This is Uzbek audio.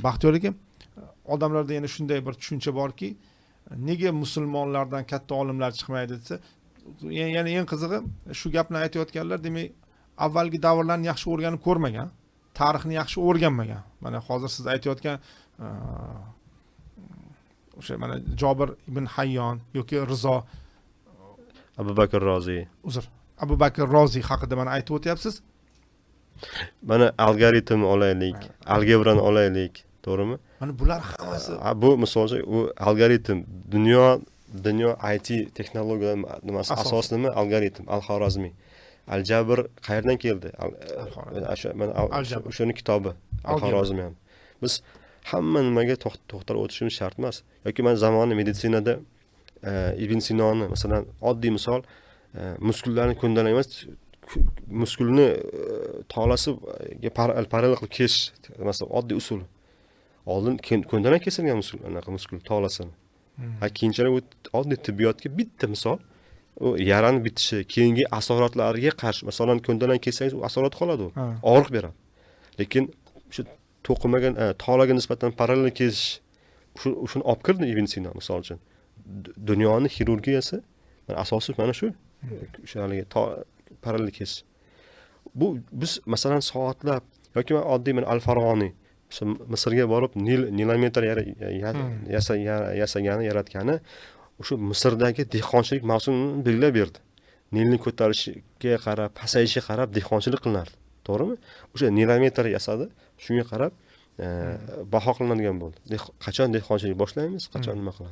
baxtiyor aka odamlarda yana shunday bir tushuncha borki nega musulmonlardan katta olimlar chiqmaydi desa ya- yana eng qizig'i shu gapni aytayotganlar demak avvalgi davrlarni yaxshi o'rganib ko'rmagan tarixni yaxshi o'rganmagan. Mana hozir siz aytayotgan uh, o'sha mana jobir ibn hayyon yoki rizo abu bakr roziy. uzr abu bakr roziy haqida mana aytib o'tyapsiz mana algoritm olaylik algebrani olaylik to'g'rimi? Mana bular hammasi bu misol uchun u algoritm dunyo dunyo it texnologiyalar nimasi Asosi. asosi nima algoritm al xorazmiy qayerdan keldi? Al- mana al- Aljabr. o'shani kitobi al xorazmiy ham. Biz hamma nimaga to'xt- to'xtalib o'tishimiz shart emas yoki man zamonaviy meditsinada e, ibn sinoni masalan oddiy misol e, muskullarni ko'ndalang emas muskulni e, tolasiga par- parallel qilib kesish masalan oddiy usul. Oldin ko'ndalang kesilgan muskul anaqa muskul tolasini ha keyinchalik u oddiy tibbiyotga bitta misol u yarani bitishi keyingi asoratlarga qarshi masalan ko'ndalang kessangiz u asorat qoladi u og'riq beradi lekin shu to'qimagan e, tolaga nisbatan parallel kesish shu- shuni olib kirdi ibn sino misol uchun dunyoni xirurgiyasi asosi mana shu o'sha haligi parallel kesish bu biz masalan soatlab yoki man oddiy mana al farg'oniy misrga borib nil nilometr Hmm. yasa- ya- yasagani yaratgani o'sha misrdagi dehqonchilik mavsumini belgilab berdi. Nilni ko'tarilishiga qarab pasayishiga qarab dehqonchilik qilinardi. To'g'rimi? O'sha nilometr yasadi shunga qarab e, baho qilinadigan bo'ldi. Qachon dehqonchilik boshlaymiz qachon nima qilamiz